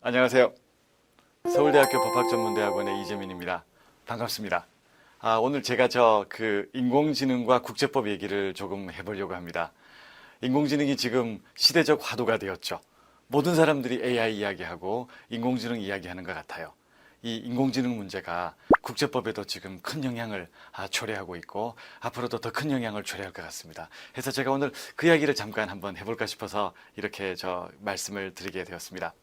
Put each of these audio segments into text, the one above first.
안녕하세요. 서울대학교 법학전문대학원의 이재민입니다. 반갑습니다. 아, 오늘 제가 저 그 인공지능과 국제법 얘기를 조금 해보려고 합니다. 인공지능이 지금 시대적 화두가 되었죠. 모든 사람들이 AI 이야기하고 인공지능 이야기하는 것 같아요. 이 인공지능 문제가 국제법에도 지금 큰 영향을 아, 초래하고 있고 앞으로도 더 큰 영향을 초래할 것 같습니다. 그래서 제가 오늘 그 이야기를 잠깐 한번 해볼까 싶어서 이렇게 저 말씀을 드리게 되었습니다.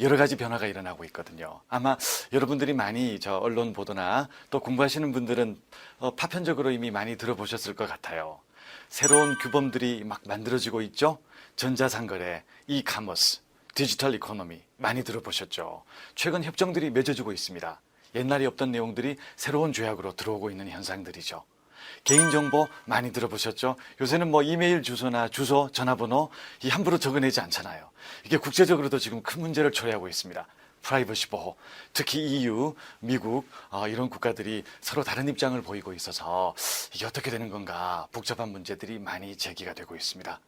여러 가지 변화가 일어나고 있거든요. 아마 여러분들이 많이 저 언론 보도나 또 공부하시는 분들은 어, 파편적으로 이미 많이 들어보셨을 것 같아요. 새로운 규범들이 막 만들어지고 있죠. 전자상거래, 이카머스, 디지털 이코노미 많이 들어보셨죠. 최근 협정들이 맺어지고 있습니다. 옛날에 없던 내용들이 새로운 조약으로 들어오고 있는 현상들이죠. 개인정보 많이 들어보셨죠? 요새는 뭐 이메일 주소나 주소, 전화번호 이 함부로 적어내지 않잖아요. 이게 국제적으로도 지금 큰 문제를 초래하고 있습니다. 프라이버시 보호, 특히 EU, 미국 어, 이런 국가들이 서로 다른 입장을 보이고 있어서 이게 어떻게 되는 건가 복잡한 문제들이 많이 제기가 되고 있습니다.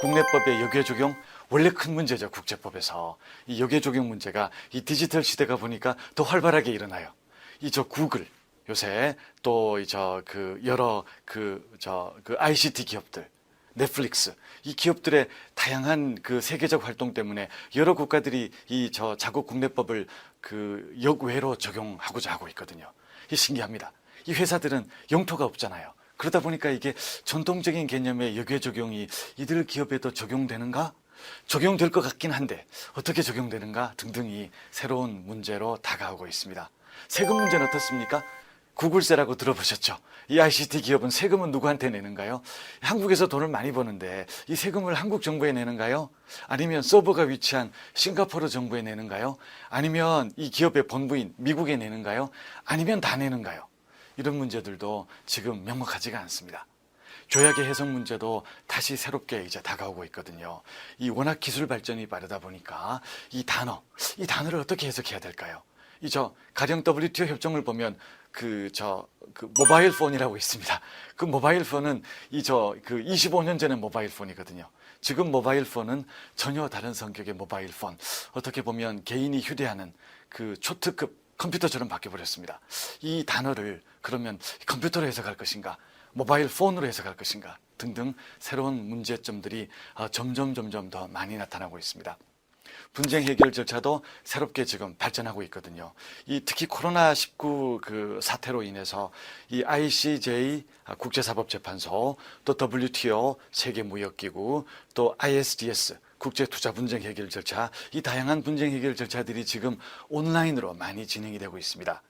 국내법의 역외 적용 원래 큰 문제죠 국제법에서 이 역외 적용 문제가 이 디지털 시대가 보니까 더 활발하게 일어나요. 이 저 구글 요새 또저그 여러 그저그 ICT 기업들 넷플릭스 이 기업들의 다양한 그 세계적 활동 때문에 여러 국가들이 이 저 자국 국내법을 그 역외로 적용하고자 하고 있거든요. 이 신기합니다. 이 회사들은 영토가 없잖아요. 그러다 보니까 이게 전통적인 개념의 역외 적용이 이들 기업에도 적용되는가? 적용될 것 같긴 한데 어떻게 적용되는가 등등이 새로운 문제로 다가오고 있습니다. 세금 문제는 어떻습니까? 구글세라고 들어보셨죠? 이 ICT 기업은 세금은 누구한테 내는가요? 한국에서 돈을 많이 버는데 이 세금을 한국 정부에 내는가요? 아니면 서버가 위치한 싱가포르 정부에 내는가요? 아니면 이 기업의 본부인 미국에 내는가요? 아니면 다 내는가요? 이런 문제들도 지금 명확하지가 않습니다. 조약의 해석 문제도 다시 새롭게 이제 다가오고 있거든요. 이 워낙 기술 발전이 빠르다 보니까 이 단어, 이 단어를 어떻게 해석해야 될까요? 이 저 가령 WTO 협정을 보면 그 저그 모바일 폰이라고 있습니다. 그 모바일 폰은 이 저 그 25년 전의 모바일 폰이거든요. 지금 모바일 폰은 전혀 다른 성격의 모바일 폰. 어떻게 보면 개인이 휴대하는 그 초특급 컴퓨터처럼 바뀌어 버렸습니다. 이 단어를 그러면 컴퓨터로 해석할 것인가, 모바일 폰으로 해석할 것인가 등등 새로운 문제점들이 어, 점점 점점 더 많이 나타나고 있습니다. 분쟁 해결 절차도 새롭게 지금 발전하고 있거든요. 이 특히 코로나 19그 사태로 인해서 이 ICJ 국제사법재판소 또 WTO 세계무역기구 또 ISDS 국제 투자 분쟁 해결 절차 이 다양한 분쟁 해결 절차들이 지금 온라인으로 많이 진행이 되고 있습니다.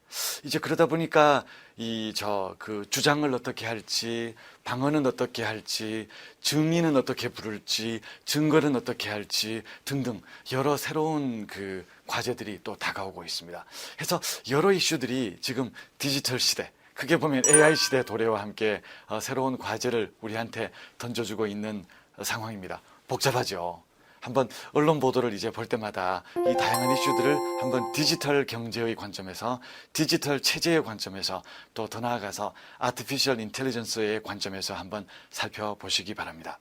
이제 그러다 보니까 이 저 그 주장을 어떻게 할지 방언은 어떻게 할지 증인은 어떻게 부를지 증거는 어떻게 할지 등등 여러 새로운 그 과제들이 또 다가오고 있습니다. 그래서 여러 이슈들이 지금 디지털 시대 크게 보면 AI 시대 도래와 함께 어, 새로운 과제를 우리한테 던져주고 있는 상황입니다. 복잡하죠. 한번 언론 보도를 이제 볼 때마다 이 다양한 이슈들을 한번 디지털 경제의 관점에서 디지털 체제의 관점에서 또 더 나아가서 아티피셜 인텔리전스의 관점에서 한번 살펴보시기 바랍니다.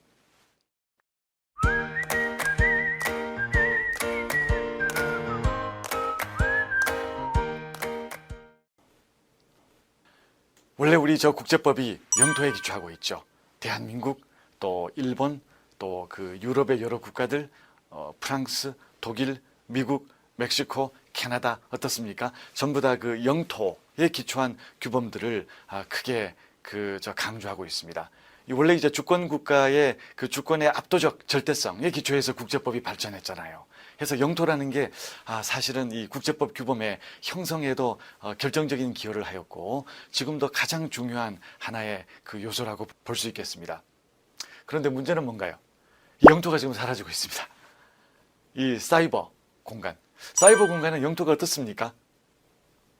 원래 우리 저 국제법이 영토에 기초하고 있죠. 대한민국 또 일본 또 그 유럽의 여러 국가들 어, 프랑스, 독일, 미국, 멕시코, 캐나다 어떻습니까? 전부 다 그 영토에 기초한 규범들을 아, 크게 그 저 강조하고 있습니다. 이 원래 이제 주권 국가의 그 주권의 압도적 절대성에 기초해서 국제법이 발전했잖아요. 그래서 영토라는 게 아, 사실은 이 국제법 규범의 형성에도 어, 결정적인 기여를 하였고 지금도 가장 중요한 하나의 그 요소라고 볼 수 있겠습니다. 그런데 문제는 뭔가요? 이 영토가 지금 사라지고 있습니다. 이 사이버 공간. 사이버 공간의 영토가 어떻습니까?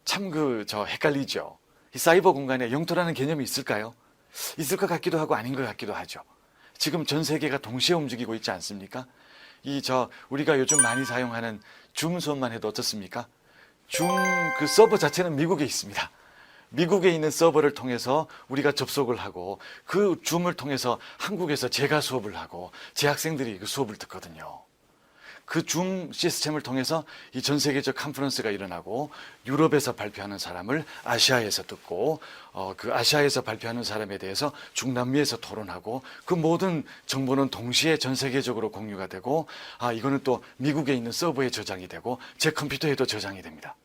참 그 저 헷갈리죠. 이 사이버 공간에 영토라는 개념이 있을까요? 있을 것 같기도 하고 아닌 것 같기도 하죠. 지금 전 세계가 동시에 움직이고 있지 않습니까? 이 저 우리가 요즘 많이 사용하는 줌 수업만 해도 어떻습니까? 줌 그 서버 자체는 미국에 있습니다. 미국에 있는 서버를 통해서 우리가 접속을 하고 그 줌을 통해서 한국에서 제가 수업을 하고 제 학생들이 그 수업을 듣거든요. 그 줌 시스템을 통해서 이 전 세계적 컨퍼런스가 일어나고 유럽에서 발표하는 사람을 아시아에서 듣고 어, 그 아시아에서 발표하는 사람에 대해서 중남미에서 토론하고 그 모든 정보는 동시에 전 세계적으로 공유가 되고 아 이거는 또 미국에 있는 서버에 저장이 되고 제 컴퓨터에도 저장이 됩니다.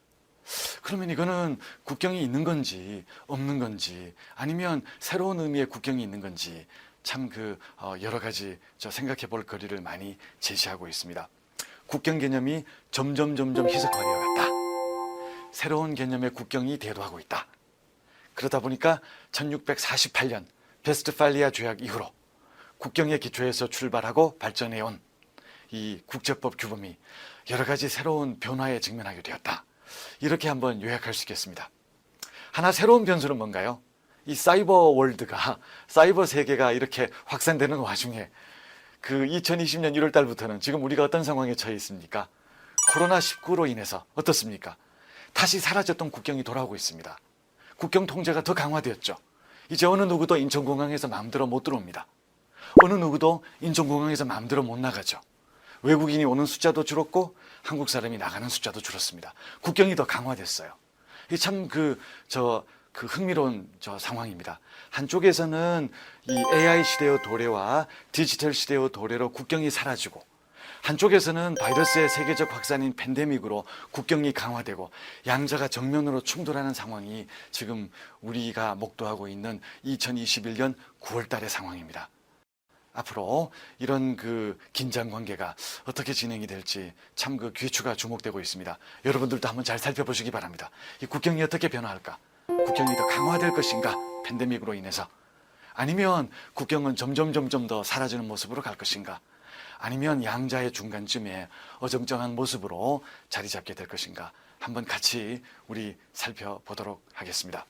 그러면 이거는 국경이 있는 건지 없는 건지 아니면 새로운 의미의 국경이 있는 건지 참 그 여러 가지 저 생각해 볼 거리를 많이 제시하고 있습니다. 국경 개념이 점점 점점 희석화되어 갔다. 새로운 개념의 국경이 대두하고 있다. 그러다 보니까 1648년 베스트팔리아 조약 이후로 국경의 기초에서 출발하고 발전해 온 이 국제법 규범이 여러 가지 새로운 변화에 직면하게 되었다. 이렇게 한번 요약할 수 있겠습니다. 하나 새로운 변수는 뭔가요? 이 사이버 월드가 사이버 세계가 이렇게 확산되는 와중에 그 2020년 1월 달부터는 지금 우리가 어떤 상황에 처해 있습니까? 코로나 19로 인해서 어떻습니까? 다시 사라졌던 국경이 돌아오고 있습니다. 국경 통제가 더 강화되었죠. 이제 어느 누구도 인천공항에서 마음대로 못 들어옵니다. 어느 누구도 인천공항에서 마음대로 못 나가죠. 외국인이 오는 숫자도 줄었고 한국 사람이 나가는 숫자도 줄었습니다. 국경이 더 강화됐어요. 이참그저그 흥미로운 저 상황입니다. 한쪽에서는 이 AI 시대의 도래와 디지털 시대의 도래로 국경이 사라지고 한쪽에서는 바이러스의 세계적 확산인 팬데믹으로 국경이 강화되고 양자가 정면으로 충돌하는 상황이 지금 우리가 목도하고 있는 2021년 9월 달의 상황입니다. 앞으로 이런 그 긴장 관계가 어떻게 진행이 될지 참 그 귀추가 주목되고 있습니다. 여러분들도 한번 잘 살펴보시기 바랍니다. 이 국경이 어떻게 변화할까? 국경이 더 강화될 것인가? 팬데믹으로 인해서 아니면 국경은 점점 점점 더 사라지는 모습으로 갈 것인가? 아니면 양자의 중간쯤에 어정쩡한 모습으로 자리 잡게 될 것인가? 한번 같이 우리 살펴보도록 하겠습니다.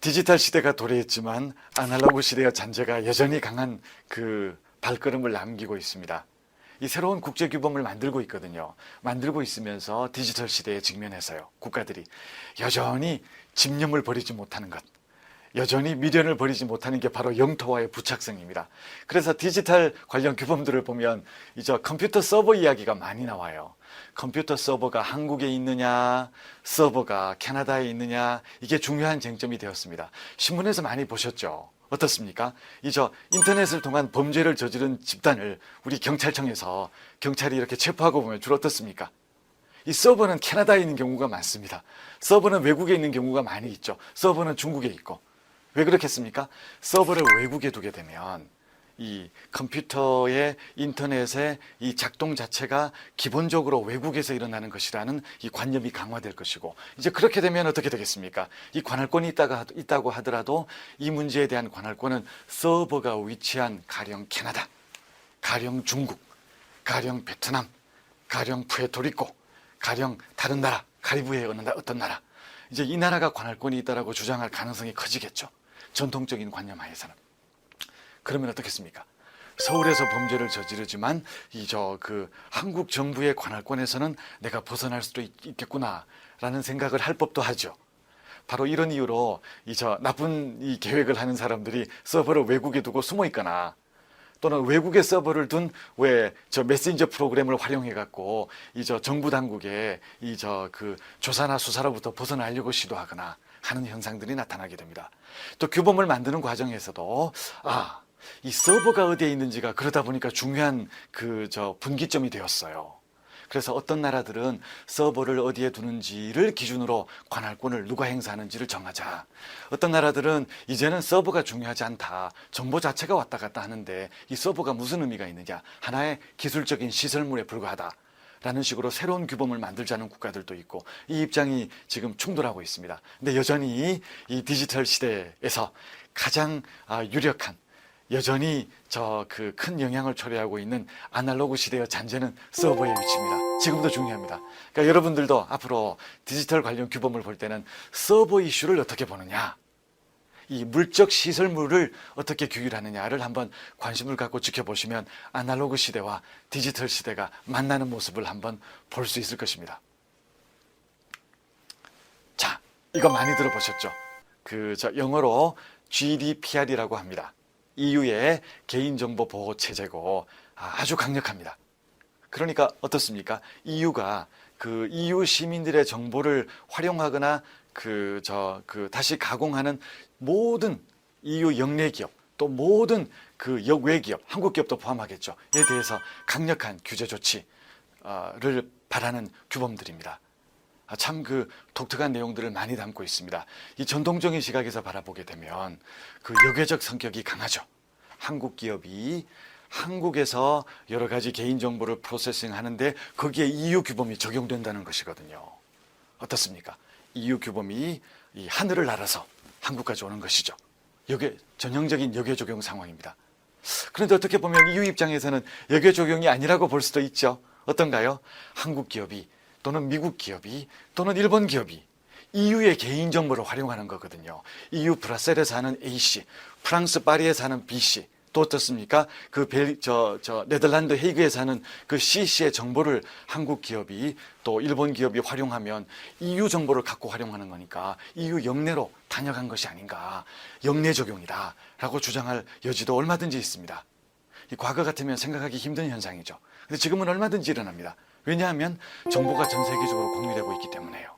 디지털 시대가 도래했지만 아날로그 시대의 잔재가 여전히 강한 그 발걸음을 남기고 있습니다. 이 새로운 국제 규범을 만들고 있거든요. 만들고 있으면서 디지털 시대에 직면해서요. 국가들이 여전히 집념을 버리지 못하는 것. 여전히 미련을 버리지 못하는 게 바로 영토와의 부착성입니다. 그래서 디지털 관련 규범들을 보면 이제 컴퓨터 서버 이야기가 많이 나와요. 컴퓨터 서버가 한국에 있느냐, 서버가 캐나다에 있느냐, 이게 중요한 쟁점이 되었습니다. 신문에서 많이 보셨죠? 어떻습니까? 이 저 인터넷을 통한 범죄를 저지른 집단을 우리 경찰청에서 경찰이 이렇게 체포하고 보면 주로 어떻습니까? 이 서버는 캐나다에 있는 경우가 많습니다. 서버는 외국에 있는 경우가 많이 있죠. 서버는 중국에 있고. 왜 그렇겠습니까? 서버를 외국에 두게 되면 이 컴퓨터의 인터넷의 이 작동 자체가 기본적으로 외국에서 일어나는 것이라는 이 관념이 강화될 것이고 이제 그렇게 되면 어떻게 되겠습니까? 이 관할권이 있다가 있다고 하더라도 이 문제에 대한 관할권은 서버가 위치한 가령 캐나다, 가령 중국, 가령 베트남, 가령 푸에토리코, 가령 다른 나라, 카리브해의 어떤 나라 이제 이 나라가 관할권이 있다라고 주장할 가능성이 커지겠죠. 전통적인 관념 하에서는. 그러면 어떻겠습니까? 서울에서 범죄를 저지르지만 이 저 그 한국 정부의 관할권에서는 내가 벗어날 수도 있, 있겠구나라는 생각을 할 법도 하죠. 바로 이런 이유로 이 저 나쁜 이 계획을 하는 사람들이 서버를 외국에 두고 숨어 있거나 또는 외국에 서버를 둔 왜 저 메신저 프로그램을 활용해 갖고 이 저 정부 당국에 이저 그 조사나 수사로부터 벗어나려고 시도하거나 하는 현상들이 나타나게 됩니다. 또 규범을 만드는 과정에서도 아, 이 서버가 어디에 있는지가 그러다 보니까 중요한 그 저 분기점이 되었어요. 그래서 어떤 나라들은 서버를 어디에 두는지를 기준으로 관할권을 누가 행사하는지를 정하자. 어떤 나라들은 이제는 서버가 중요하지 않다. 정보 자체가 왔다 갔다 하는데 이 서버가 무슨 의미가 있느냐. 하나의 기술적인 시설물에 불과하다. 라는 식으로 새로운 규범을 만들자는 국가들도 있고 이 입장이 지금 충돌하고 있습니다. 근데 여전히 이 디지털 시대에서 가장 아, 유력한 여전히 저 그 큰 영향을 초래하고 있는 아날로그 시대의 잔재는 서버의 위치입니다. 지금도 중요합니다. 그러니까 여러분들도 앞으로 디지털 관련 규범을 볼 때는 서버 이슈를 어떻게 보느냐, 이 물적 시설물을 어떻게 규율하느냐를 한번 관심을 갖고 지켜보시면 아날로그 시대와 디지털 시대가 만나는 모습을 한번 볼 수 있을 것입니다. 자, 이거 많이 들어보셨죠? 그 저 영어로 GDPR이라고 합니다. EU의 개인정보 보호 체제고 아, 아주 강력합니다. 그러니까 어떻습니까? EU가 그 EU 시민들의 정보를 활용하거나 그 저그 다시 가공하는 모든 EU 영내 기업 또 모든 그 역외 기업, 한국 기업도 포함하겠죠. 에 대해서 강력한 규제 조치를 바라는 규범들입니다. 아, 참그 독특한 내용들을 많이 담고 있습니다. 이 전통적인 시각에서 바라보게 되면 그 역외적 성격이 강하죠. 한국 기업이 한국에서 여러 가지 개인 정보를 프로세싱 하는데 거기에 EU 규범이 적용된다는 것이거든요. 어떻습니까? EU 규범이 이 하늘을 날아서 한국까지 오는 것이죠. 역외 전형적인 역외 적용 상황입니다. 그런데 어떻게 보면 EU 입장에서는 역외 적용이 아니라고 볼 수도 있죠. 어떤가요? 한국 기업이 또는 미국 기업이 또는 일본 기업이 EU의 개인 정보를 활용하는 거거든요. EU 브라셀에 사는 A 씨, 프랑스 파리에 사는 B 씨, 또 어떻습니까? 그 벨, 저, 저, 네덜란드 헤이그에 사는 그 C 씨의 정보를 한국 기업이 또 일본 기업이 활용하면 EU 정보를 갖고 활용하는 거니까 EU 영내로 단역한 것이 아닌가. 영내 적용이다. 라고 주장할 여지도 얼마든지 있습니다. 이 과거 같으면 생각하기 힘든 현상이죠. 근데 지금은 얼마든지 일어납니다. 왜냐하면 정보가 전 세계적으로 공유되고 있기 때문에요.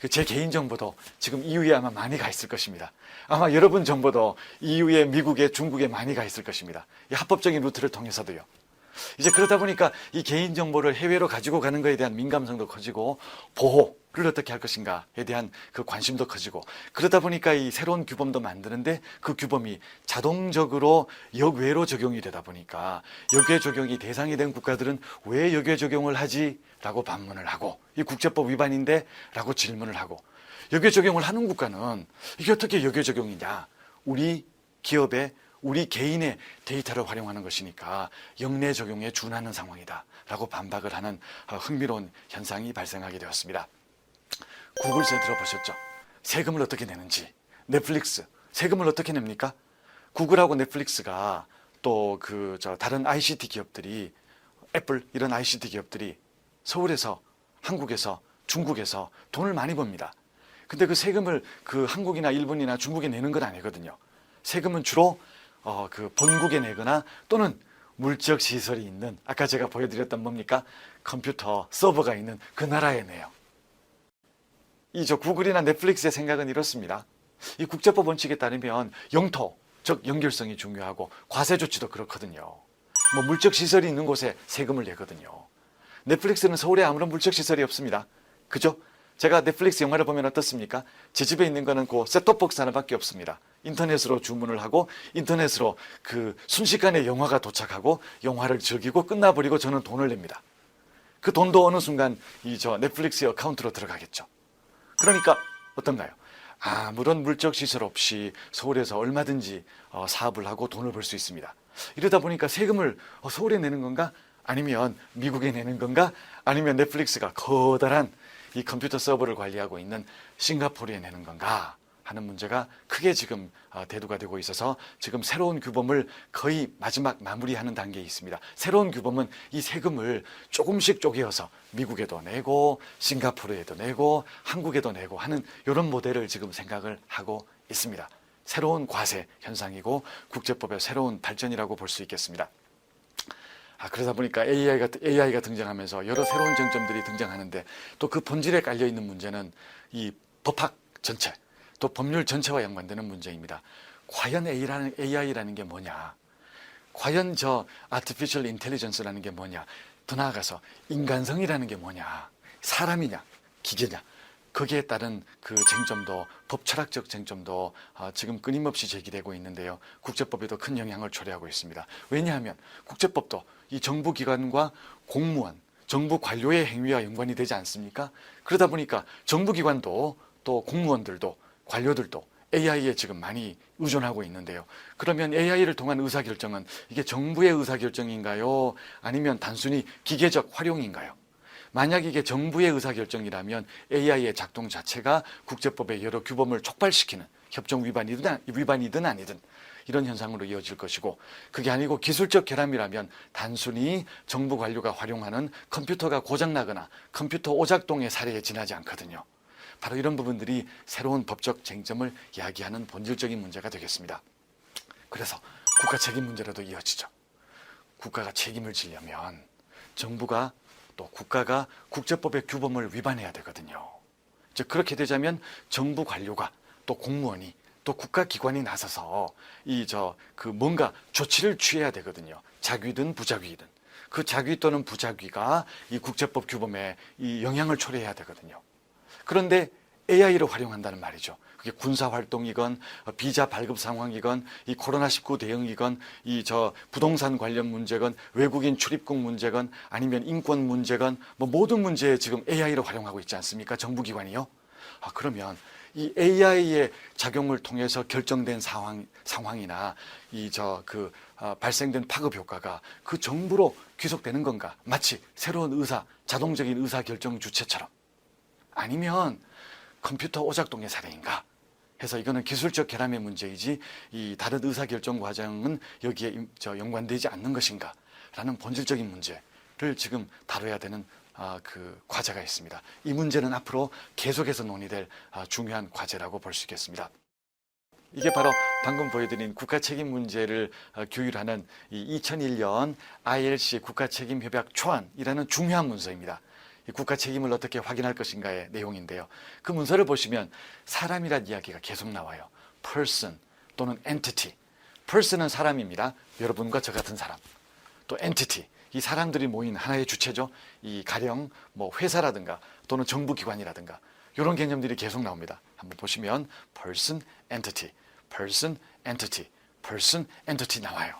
그제 개인 정보도 지금 EU에 아마 많이 가 있을 것입니다. 아마 여러분 정보도 EU에 미국에 중국에 많이 가 있을 것입니다. 이 합법적인 루트를 통해서도요. 이제 그러다 보니까 이 개인 정보를 해외로 가지고 가는 것에 대한 민감성도 커지고 보호를 어떻게 할 것인가에 대한 그 관심도 커지고 그러다 보니까 이 새로운 규범도 만드는데 그 규범이 자동적으로 역외로 적용이 되다 보니까 역외 적용이 대상이 된 국가들은 왜 역외 적용을 하지 라고 반문을 하고 이 국제법 위반인데 라고 질문을 하고 역외 적용을 하는 국가는 이게 어떻게 역외 적용이냐 우리 기업의 우리 개인의 데이터를 활용하는 것이니까 영내 적용에 준하는 상황이다. 라고 반박을 하는 어, 흥미로운 현상이 발생하게 되었습니다. 구글세 들어보셨죠? 세금을 어떻게 내는지. 넷플릭스. 세금을 어떻게 냅니까? 구글하고 넷플릭스가 또 그 저 다른 ICT 기업들이 애플 이런 ICT 기업들이 서울에서 한국에서 중국에서 돈을 많이 법니다. 근데 그 세금을 그 한국이나 일본이나 중국에 내는 건 아니거든요. 세금은 주로 어, 그 본국에 내거나 또는 물적 시설이 있는 아까 제가 보여드렸던 뭡니까 컴퓨터 서버가 있는 그 나라에 내요. 이 저 구글이나 넷플릭스의 생각은 이렇습니다. 이 국제법 원칙에 따르면 영토 즉 연결성이 중요하고 과세 조치도 그렇거든요. 뭐 물적 시설이 있는 곳에 세금을 내거든요. 넷플릭스는 서울에 아무런 물적 시설이 없습니다. 그죠? 제가 넷플릭스 영화를 보면 어떻습니까? 제 집에 있는 거는 그 셋톱박스 하나밖에 없습니다. 인터넷으로 주문을 하고 인터넷으로 그 순식간에 영화가 도착하고 영화를 즐기고 끝나버리고 저는 돈을 냅니다. 그 돈도 어느 순간 이 저 넷플릭스 어카운트로 들어가겠죠. 그러니까 어떤가요? 아무런 물적 시설 없이 서울에서 얼마든지 어, 사업을 하고 돈을 벌 수 있습니다. 이러다 보니까 세금을 어, 서울에 내는 건가? 아니면 미국에 내는 건가? 아니면 넷플릭스가 커다란 이 컴퓨터 서버를 관리하고 있는 싱가포르에 내는 건가? 하는 문제가 크게 지금 어, 대두가 되고 있어서 지금 새로운 규범을 거의 마지막 마무리하는 단계에 있습니다. 새로운 규범은 이 세금을 조금씩 쪼개어서 미국에도 내고 싱가포르에도 내고 한국에도 내고 하는 이런 모델을 지금 생각을 하고 있습니다. 새로운 과세 현상이고 국제법의 새로운 발전이라고 볼 수 있겠습니다. 아, 그러다 보니까 AI가, AI가 등장하면서 여러 새로운 쟁점들이 등장하는데 또 그 본질에 깔려 있는 문제는 이 법학 전체, 또 법률 전체와 연관되는 문제입니다. 과연 AI라는, AI라는 게 뭐냐? 과연 저 artificial intelligence라는 게 뭐냐? 더 나아가서 인간성이라는 게 뭐냐? 사람이냐? 기계냐? 거기에 따른 그 쟁점도 법 철학적 쟁점도 아, 지금 끊임없이 제기되고 있는데요. 국제법에도 큰 영향을 초래하고 있습니다. 왜냐하면 국제법도 이 정부 기관과 공무원, 정부 관료의 행위와 연관이 되지 않습니까? 그러다 보니까 정부 기관도 또 공무원들도 관료들도 AI에 지금 많이 의존하고 있는데요. 그러면 AI를 통한 의사결정은 이게 정부의 의사결정인가요? 아니면 단순히 기계적 활용인가요? 만약 이게 정부의 의사결정이라면 AI의 작동 자체가 국제법의 여러 규범을 촉발시키는 협정 위반이든, 위반이든 아니든 이런 현상으로 이어질 것이고 그게 아니고 기술적 결함이라면 단순히 정부 관료가 활용하는 컴퓨터가 고장나거나 컴퓨터 오작동의 사례에 지나지 않거든요. 바로 이런 부분들이 새로운 법적 쟁점을 야기하는 본질적인 문제가 되겠습니다. 그래서 국가 책임 문제로도 이어지죠. 국가가 책임을 지려면 정부가 또 국가가 국제법의 규범을 위반해야 되거든요. 즉 그렇게 되자면 정부 관료가 또 공무원이 또 국가기관이 나서서 이 저 그 뭔가 조치를 취해야 되거든요. 자귀든 부자귀든 그 자귀 또는 부자귀가 이 국제법 규범에 이 영향을 초래해야 되거든요. 그런데 AI를 활용한다는 말이죠. 그게 군사 활동이건 어, 비자 발급 상황이건 이 코로나 19 대응이건 이 저 부동산 관련 문제건 외국인 출입국 문제건 아니면 인권 문제건 뭐 모든 문제에 지금 AI를 활용하고 있지 않습니까? 정부 기관이요. 아 그러면 이 AI의 작용을 통해서 결정된 상황 상황이나 이 저 그 발생된 파급 효과가 그 정부로 귀속되는 건가? 마치 새로운 의사 자동적인 의사 결정 주체처럼 아니면 컴퓨터 오작동의 사례인가? 해서 이거는 기술적 결함의 문제이지 이 다른 의사 결정 과정은 여기에 임- 저 연관되지 않는 것인가? 라는 본질적인 문제를 지금 다뤄야 되는 아, 그 과제가 있습니다. 이 문제는 앞으로 계속해서 논의될 아, 중요한 과제라고 볼 수 있겠습니다. 이게 바로 방금 보여드린 국가 책임 문제를 어, 규율하는 이 2001년 ILC 국가 책임 협약 초안이라는 중요한 문서입니다. 이 국가 책임을 어떻게 확인할 것인가의 내용인데요. 그 문서를 보시면 사람이란 이야기가 계속 나와요. person 또는 entity. person은 사람입니다. 여러분과 저 같은 사람. 또 entity. 이 사람들이 모인 하나의 주체죠. 이 가령 뭐 회사라든가 또는 정부 기관이라든가 이런 개념들이 계속 나옵니다. 한번 보시면 person, entity, person, entity, person, entity 나와요.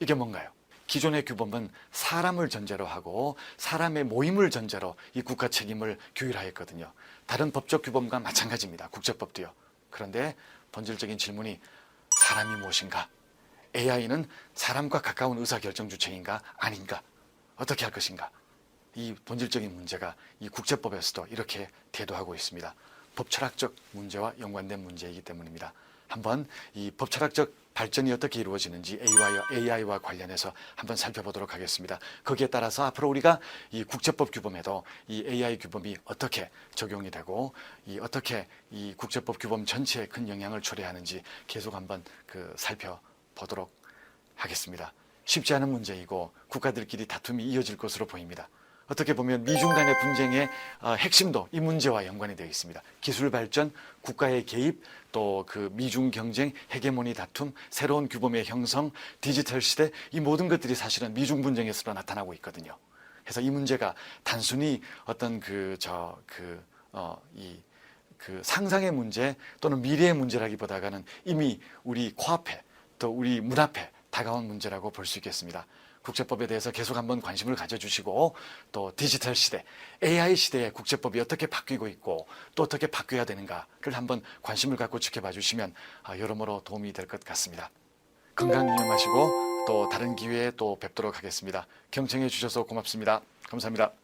이게 뭔가요? 기존의 규범은 사람을 전제로 하고 사람의 모임을 전제로 이 국가 책임을 규율하였거든요. 다른 법적 규범과 마찬가지입니다. 국제법도요. 그런데 본질적인 질문이 사람이 무엇인가? AI는 사람과 가까운 의사결정 주체인가 아닌가? 어떻게 할 것인가? 이 본질적인 문제가 이 국제법에서도 이렇게 대도하고 있습니다. 법철학적 문제와 연관된 문제이기 때문입니다. 한번 이 법철학적 발전이 어떻게 이루어지는지 AI와, AI와 관련해서 한번 살펴보도록 하겠습니다. 거기에 따라서 앞으로 우리가 이 국제법 규범에도 이 AI 규범이 어떻게 적용이 되고 이 어떻게 이 국제법 규범 전체에 큰 영향을 초래하는지 계속 한번 그 살펴보도록 하겠습니다. 쉽지 않은 문제이고 국가들끼리 다툼이 이어질 것으로 보입니다. 어떻게 보면 미중 간의 분쟁의 어, 핵심도 이 문제와 연관이 되어 있습니다. 기술 발전, 국가의 개입, 또 그 미중 경쟁, 헤게모니 다툼, 새로운 규범의 형성, 디지털 시대 이 모든 것들이 사실은 미중 분쟁에서 나타나고 있거든요. 그래서 이 문제가 단순히 어떤 그 저 그 어 이 그 상상의 문제 또는 미래의 문제라기보다는 이미 우리 코앞에 또 우리 문 앞에 다가온 문제라고 볼 수 있겠습니다. 국제법에 대해서 계속 한번 관심을 가져주시고 또 디지털 시대, AI 시대에 국제법이 어떻게 바뀌고 있고 또 어떻게 바뀌어야 되는가를 한번 관심을 갖고 지켜봐 주시면 아, 여러모로 도움이 될 것 같습니다. 건강 유념하시고 또 다른 기회에 또 뵙도록 하겠습니다. 경청해 주셔서 고맙습니다. 감사합니다.